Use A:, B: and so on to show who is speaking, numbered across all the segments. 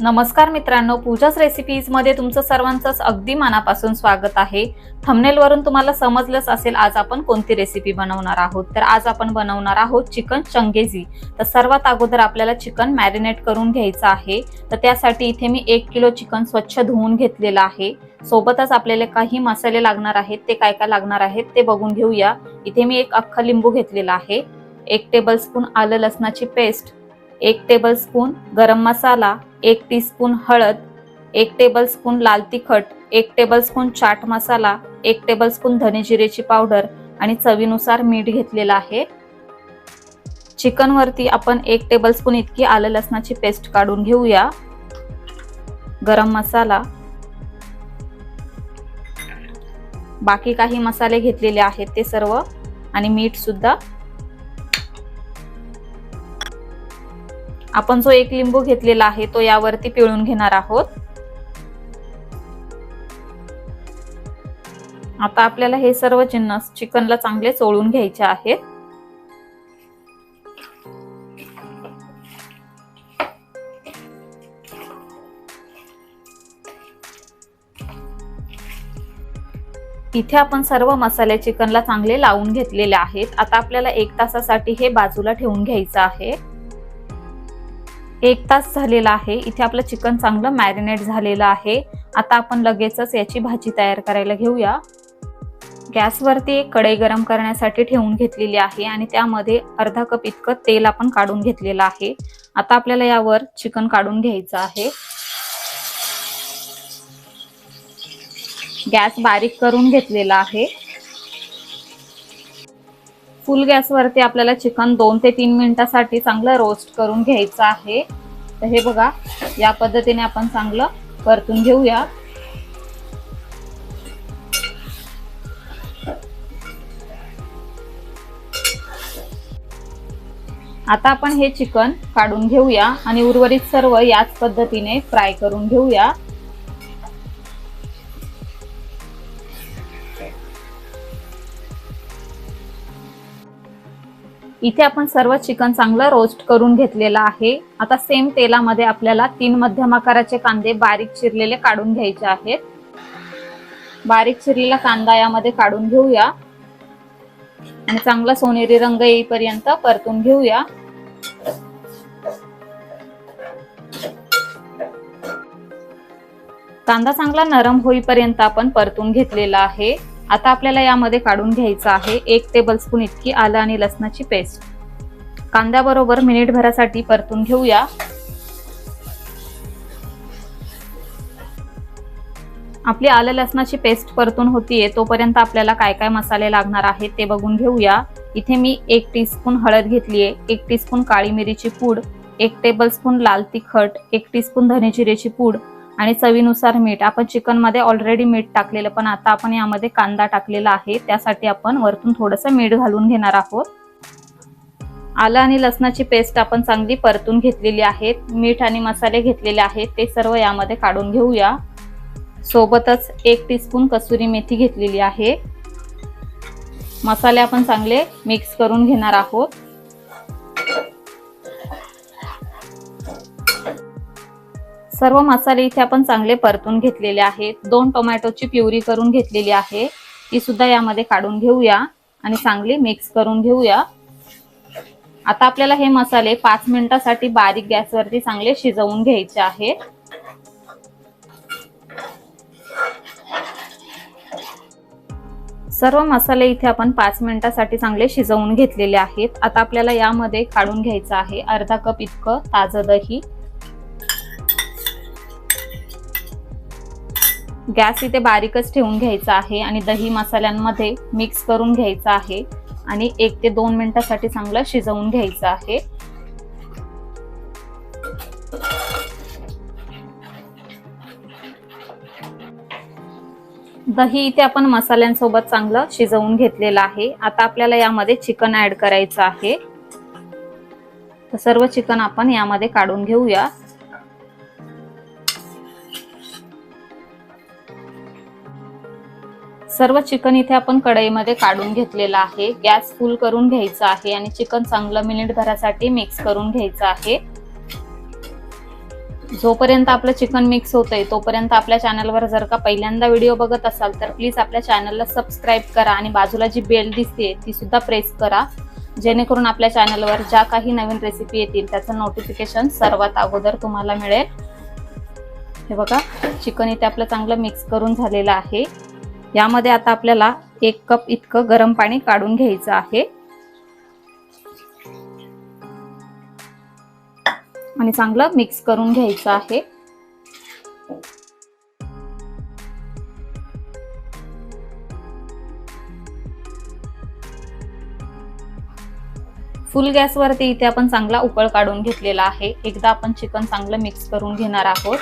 A: नमस्कार मित्रांनो पूजाच रेसिपीजमध्ये तुमचं सर्वांचंच अगदी मनापासून स्वागत आहे. थमनेलवरून तुम्हाला समजलंच असेल आज आपण कोणती रेसिपी बनवणार आहोत. तर आज आपण बनवणार आहोत चिकन चंगेजी. तर सर्वात अगोदर आपल्याला चिकन मॅरिनेट करून घ्यायचं आहे. तर त्यासाठी इथे मी एक किलो चिकन स्वच्छ धुवून घेतलेलं आहे. सोबतच आपल्याला काही मसाले लागणार आहेत. ते काय काय लागणार आहेत ते बघून घेऊया. इथे मी एक अख्खा लिंबू घेतलेला आहे. एक टेबलस्पून आलं लसणाची पेस्ट एक टेबलस्पून गरम मसाला एक टीस्पून हळद एक टेबलस्पून लाल तिखट एक टेबलस्पून चाट मसाला एक टेबलस्पून धने जिरेची पावडर आणि चवीनुसार मीठ घेतलेलं आहे. चिकनवरती आपण एक टेबलस्पून इतकी आलं लसणाची पेस्ट काढून घेऊया. गरम मसाला. बाकी काही मसाले घेतलेले आहेत ते सर्व. आणि मीठ सुद्धा आपण जो एक लिंबू घेतलेला आहे तो यावरती पिळून घेणार आहोत. आता आपल्याला हे सर्व जिन्नस चिकनला चांगले चोळून घ्यायचे आहेत. इथे आपण सर्व मसाले चिकनला चांगले लावून घेतलेले आहेत. आता आपल्याला एक तासासाठी हे बाजूला ठेवून घ्यायचं आहे. एक तास झालेला आहे. इथे आपलं चिकन चांगलं मॅरिनेट झालेलं आहे. आता आपण लगेचच याची भाजी तयार करायला घेऊया. गॅसवरती एक कढई गरम करण्यासाठी ठेवून घेतलेली आहे आणि त्यामध्ये अर्धा कप इतकं तेल आपण काढून घेतलेलं आहे. आता आपल्याला यावर चिकन काढून घ्यायचं आहे. गॅस बारीक करून घेतलेला आहे. फुल गॅसवरती आपल्याला चिकन दोन ते तीन मिनिटासाठी चांगलं रोस्ट करून घ्यायचं आहे. तर हे बघा या पद्धतीने आपण चांगलं परतून घेऊया. आता आपण हे चिकन काढून घेऊया आणि उर्वरित सर्व याच पद्धतीने फ्राय करून घेऊया. इथे आपण सर्व चिकन चांगलं रोस्ट करून घेतलेलं आहे. आता सेम तेलामध्ये आपल्याला तीन मध्यम आकाराचे कांदे बारीक चिरलेले काढून घ्यायचे आहेत. बारीक चिरलेला कांदा यामध्ये काढून घेऊया. आणि चांगला सोनेरी रंग येईपर्यंत परतून घेऊया. कांदा चांगला नरम होईपर्यंत आपण परतून घेतलेला आहे. आता आपल्याला यामध्ये काढून घ्यायचं आहे एक टेबल स्पून इतकी आलं आणि लसणाची पेस्ट कांद्याबरोबर मिनिटभरासाठी परतून घेऊया. आपली आलं लसणाची पेस्ट परतून होतीये तोपर्यंत आपल्याला काय काय मसाले लागणार आहेत ते बघून घेऊया. इथे मी एक टीस्पून हळद घेतलीये एक टीस्पून काळी मिरीची पूड एक टेबलस्पून लाल तिखट एक टीस्पून धने जिरेची पूड आणि चवीनुसार मीठ. आपण चिकनमध्ये ऑलरेडी मीठ टाकलेलं पण आता आपण यामध्ये कांदा टाकलेला आहे. त्यासाठी आपण वरतून थोडंसं मीठ घालून घेणार आहोत. आलं आणि लसणाची पेस्ट आपण चांगली परतून घेतलेली आहे. मीठ आणि मसाले घेतलेले आहेत. ते सर्व यामध्ये काढून घेऊया. सोबतच एक टीस्पून कसुरी मेथी घेतलेली आहे. मसाले आपण चांगले मिक्स करून घेणार आहोत. सर्व मसाले इथे आपण चांगले परतून घेतलेले आहेत. दोन टोमॅटोची प्युरी करून घेतलेली आहे. ती सुद्धा यामध्ये काढून घेऊया आणि चांगली मिक्स करून घेऊया. आता आपल्याला हे मसाले पाच मिनिटासाठी बारीक गॅसवरती चांगले शिजवून घ्यायचे आहेत. सर्व मसाले इथे आपण पाच मिनिटासाठी चांगले शिजवून घेतलेले आहेत. आता आपल्याला यामध्ये काढून घ्यायचं आहे. अर्धा कप इतकं ताजं दही. गॅस इथे बारीकच ठेवून घ्यायचा आहे आणि दही मसाल्यांमध्ये मिक्स करून घ्यायचं आहे आणि एक ते दोन मिनिटासाठी चांगलं शिजवून घ्यायचं आहे. दही इथे आपण मसाल्यांसोबत चांगलं शिजवून घेतलेलं आहे. आता आपल्याला यामध्ये चिकन ऍड करायचं आहे. तर सर्व चिकन आपण यामध्ये काढून घेऊया. सर्व चिकन इथे आपण कढईमध्ये काढून घेतलेलं आहे. गॅस फुल करून घ्यायचा आहे आणि चिकन चांगलं मिनिटभरासाठी मिक्स करून घ्यायचं आहे. जोपर्यंत आपलं चिकन मिक्स होतंय तोपर्यंत आपल्या चॅनलवर जर का पहिल्यांदा व्हिडिओ बघत असाल तर प्लीज आपल्या चॅनलला सबस्क्राईब करा आणि बाजूला जी बेल दिसते ती सुद्धा प्रेस करा. जेणेकरून आपल्या चॅनलवर ज्या काही नवीन रेसिपी येतील त्याचं नोटिफिकेशन सर्वात अगोदर तुम्हाला मिळेल. हे बघा चिकन इथे आपलं चांगलं मिक्स करून झालेलं आहे. यामध्ये आता आपल्याला एक कप इतकं गरम पाणी काढून घ्यायचं आहे. आणि चांगलं मिक्स करून घ्यायचं आहे. फुल गॅसवरती इथे आपण चांगला उकळ काढून घेतलेला आहे. एकदा आपण चिकन चांगलं मिक्स करून घेणार आहोत.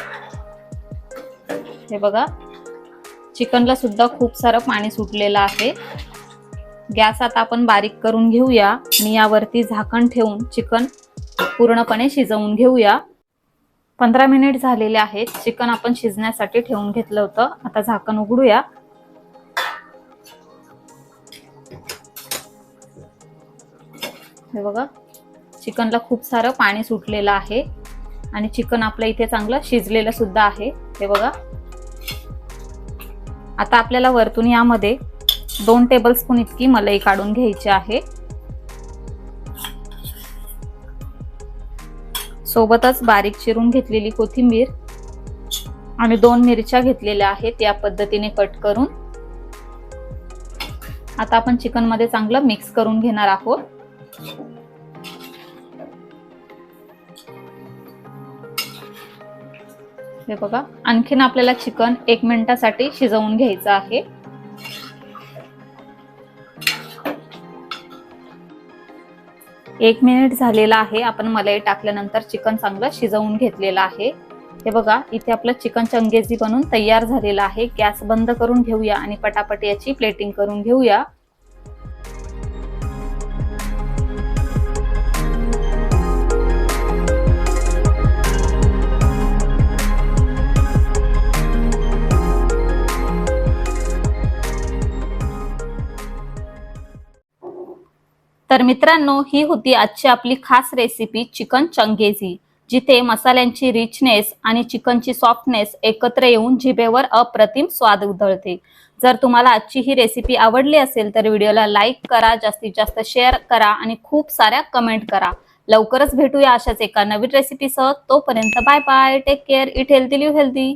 A: हे बघा. चिकनला सुद्धा खूप सारं पाणी सुटलेलं आहे. गॅस आता आपण बारीक करून घेऊया. आणि यावरती झाकण ठेवून चिकन पूर्णपणे शिजवून घेऊया. पंधरा मिनिट झालेले आहेत. चिकन आपण शिजण्यासाठी ठेवून घेतलं होतं. आता झाकण उघडूया. हे बघा. चिकनला खूप सारं पाणी सुटलेलं आहे. आणि चिकन आपलं इथे चांगलं शिजलेलं सुद्धा आहे. हे बघा. आता आपल्याला वरतून यामध्ये दोन टेबलस्पून इतकी मलाई काढून घ्यायची आहे. सोबतच बारीक चिरून घेतलेली कोथिंबीर आणि दोन मिरच्या घेतलेल्या आहेत या पद्धतीने कट करून. आता आपण चिकनमध्ये चांगलं मिक्स करून घेणार आहोत. हे बघा आणखीन आपल्याला चिकन एक मिनिटासाठी शिजवून घ्यायचं आहे. एक मिनिट झालेला आहे आपण मलाई टाकल्यानंतर चिकन चांगलं शिजवून घेतलेलं आहे. हे बघा इथे आपलं चिकन चंगेजी बनून तयार झालेलं आहे. गॅस बंद करून घेऊया आणि पटापट याची प्लेटिंग करून घेऊया. तर मित्रांनो ही होती आजची आपली खास रेसिपी चिकन चंगेजी जिथे मसाल्यांची रिचनेस आणि चिकनची सॉफ्टनेस एकत्र येऊन जिभेवर अप्रतिम स्वाद उधळते. जर तुम्हाला आजची ही रेसिपी आवडली असेल तर व्हिडिओला लाईक करा जास्तीत जास्त शेअर करा आणि खूप साऱ्या कमेंट करा. लवकरच भेटूया अशाच एका नवीन रेसिपीसह तोपर्यंत bye bye take care eat healthy live healthy